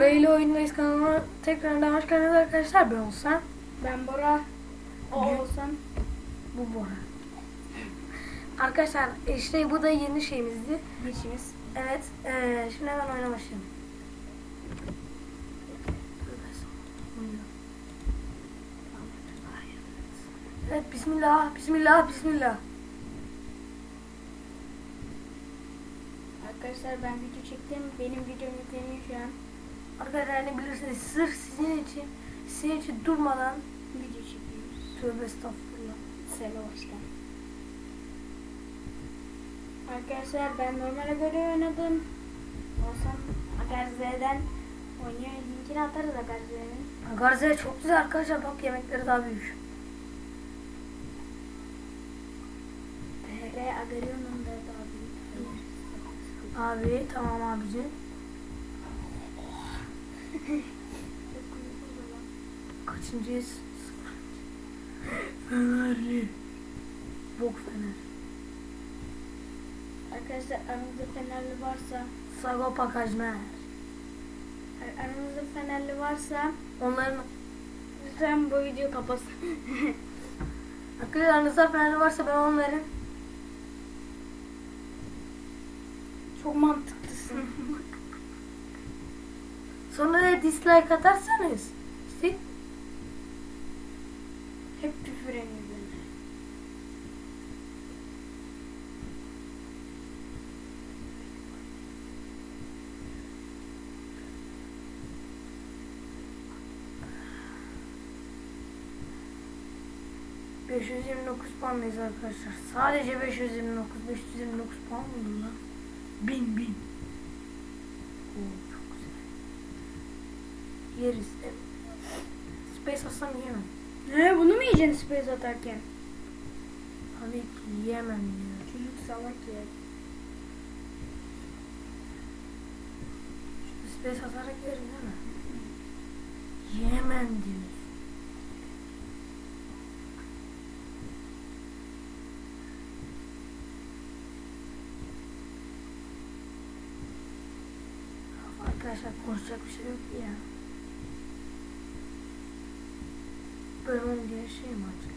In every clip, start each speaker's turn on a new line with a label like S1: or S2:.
S1: Bora ile oyundayız kanalıma tekrardan hoş geldiniz arkadaşlar. Ben Olsan.
S2: Ben Bora. O olsan.
S1: Bu Bora. Arkadaşlar işte bu da yeni şeyimizdi.
S2: Geçimiz.
S1: Evet. eee, şimdi hemen oyuna başlayalım. Evet bismillah bismillah bismillah.
S2: Arkadaşlar ben video çektim. Benim videom yükleniyor şu an.
S1: Arkadaşlar ne bilirsiniz sırf sizin için sizin için durmadan
S2: Video çekiyoruz.
S1: tövbe estağfurullah.
S2: Selam başkan. Arkadaşlar ben normale göre oynadım. Olsam Agarze'den oynuyor. Linkini atarız Agarze'nin.
S1: Garze çok güzel arkadaşlar bak yemekleri daha büyük.
S2: TR Agarion'un da daha büyük.
S1: Abi tamam abici. Kaçıncıyız? Fenerli. Bok Fener.
S2: Arkadaşlar aranızda Fenerli varsa
S1: Sagopa Kajmer.
S2: aranızda Fenerli varsa
S1: Onların
S2: lütfen bu videoyu kapatsın.
S1: arkadaşlar aranızda Fenerli varsa ben onların
S2: Çok mantıklısın.
S1: sonra da dislike atarsanız işte
S2: Hep küfür ediyor bana.
S1: ...529 puandayız arkadaşlar. Sadece 529, 529 puan mı lan? Bin bin. Oo, çok güzel. Yeriz. E, Space atsam yiyemem.
S2: Ne bunu mu yiyeceksin space atarken?
S1: Tabii ki yiyemem ya.
S2: Çocuk salak ya.
S1: Space atarak yerim değil mi? Yiyemem diyor. Arkadaşlar konuşacak bir şey yok ya. Bölüm diye şey mi açık?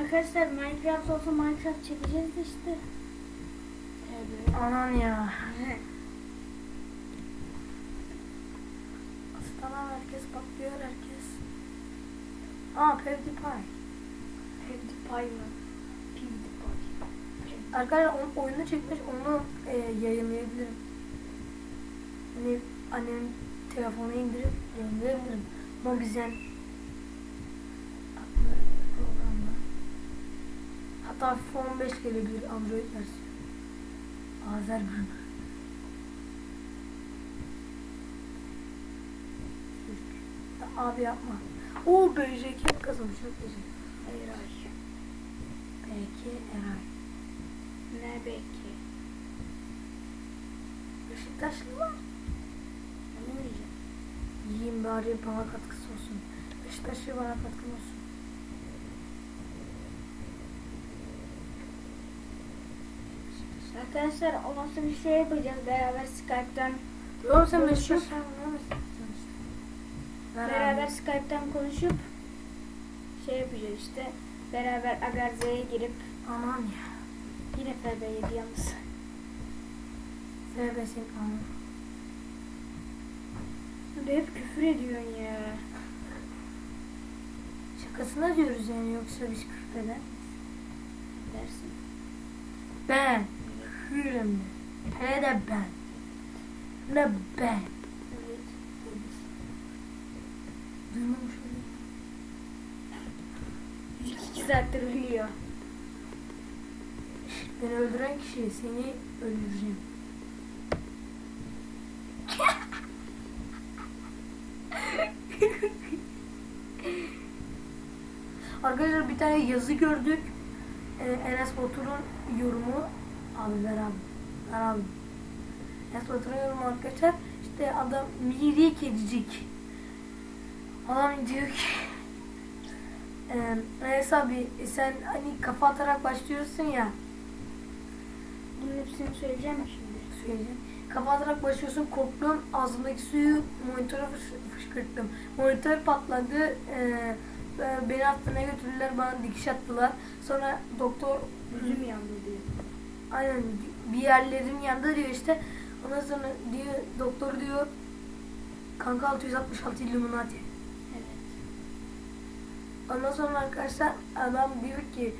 S2: Arkadaşlar Minecraft olsa Minecraft çekeceğiz işte. Evet.
S1: Anan ya. Aslan herkes patlıyor herkes. Aa PewDiePie.
S2: PewDiePie mı? PewDiePie.
S1: Arkadaşlar oyunu çekmiş onu e, yayınlayabilirim. Hani annemin telefonu indirip yayınlayabilirim. Mobizen adlı programda. Hatta FIFA 15 gelebilir Android versiyonu. Azer. Abi yapma. Oo BJK kazanmış çok güzel.
S2: Eray.
S1: BK Eray.
S2: Ne belki?
S1: Beşiktaşlı
S2: mu yiyeceğim?
S1: Yiyeyim bari bana katkısı olsun. Beşiktaşlı bana katkın olsun.
S2: Arkadaşlar sonra bir şey yapacağız beraber Skype'tan
S1: Oğlum sen mı?
S2: beraber Skype'tan konuşup şey yapacağız işte beraber Agarze'ye girip
S1: Aman ya.
S2: yine FB7 yalnız.
S1: Sebesin aman.
S2: Abi hep küfür ediyorsun ya.
S1: Şakasına diyoruz yani yoksa biz küfreden.
S2: Dersin.
S1: Ben. Hürüm. Hele de ben. Ne ben.
S2: Evet.
S1: Duymamış olayım.
S2: 2 saattir uyuyor.
S1: Beni öldüren kişi seni öldüreceğim. Arkadaşlar bir tane yazı gördük. Ee, Enes Batur'un yorumu. Abi ver abi. Ver abi. Enes Batur'un yorumu arkadaşlar. İşte adam miri kedicik. Adam diyor ki Ee, Enes abi sen hani kafa atarak başlıyorsun ya.
S2: Bunun hepsini söyleyeceğim mi şimdi?
S1: söyleyeceğim. Kapatarak başlıyorsun korktum. Ağzımdaki suyu monitöre fış- fışkırttım. Monitör patladı. Ee, e, beni hastaneye götürdüler. Bana dikiş attılar. Sonra doktor
S2: Yüzüm yandı diyor.
S1: aynen bir yerlerin yanında diyor işte. Ondan sonra diyor doktor diyor kanka 666 Illuminati.
S2: Evet.
S1: Ondan sonra arkadaşlar adam diyor ki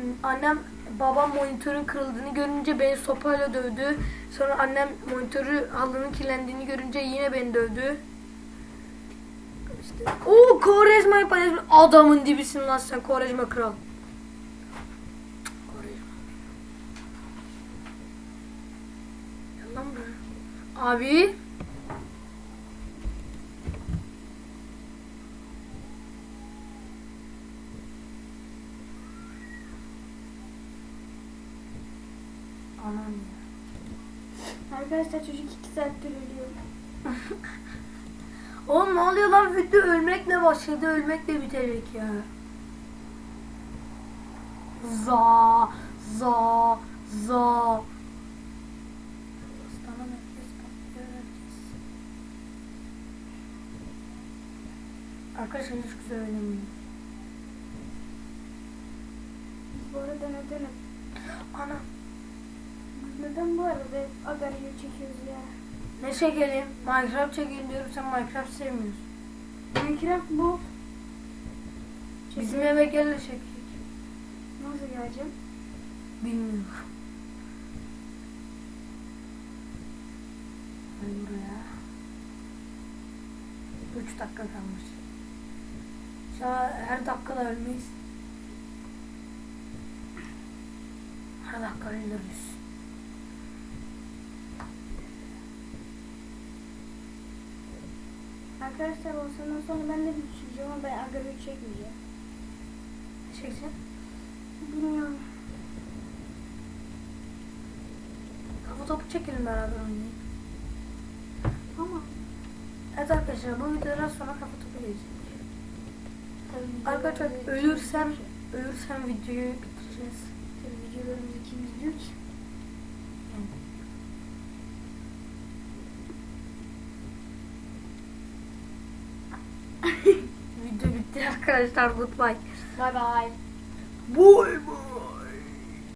S1: "Hmm, annem babam monitörün kırıldığını görünce beni sopayla dövdü. Sonra annem monitörü halının kirlendiğini görünce yine beni dövdü. İşte o Kovarejma paylaşmış. Adamın dibisin lan sen Kovarejma kral. Kovarejma. Abi. Anam ya.
S2: Arkadaşlar çocuk iki saattir ölüyor.
S1: Oğlum ne oluyor lan video ölmekle başladı ölmekle bitecek ya. Za za za. Arkadaşlar hiç güzel oynamıyor.
S2: Bu arada neden
S1: Ana
S2: neden bu arada Agario çekiyoruz ya?
S1: Ne çekelim? Minecraft çekelim diyorum sen Minecraft sevmiyorsun.
S2: Minecraft bu.
S1: Bizim eve gel de çekecek.
S2: Nasıl geleceğim?
S1: Bilmiyorum. Hadi buraya. 3 dakika kalmış. İnşallah her dakika da ölmeyiz. Her dakika ölürüz.
S2: Arkadaşlar o senden sonra ben de bir çekeceğim ama ben Agario çekmeyeceğim.
S1: Ne çekeceksin?
S2: Bilmiyorum.
S1: Kafa topu çekelim beraber oynayalım.
S2: Ama
S1: Evet arkadaşlar bu videodan sonra kafa topu gelecek. Arkadaşlar ölürsem ölürsem videoyu bitireceğiz.
S2: Tabii videolarımız ikimiz diyor ki.
S1: Video bitti arkadaşlar goodbye.
S2: Bye bye.
S1: Boy boy.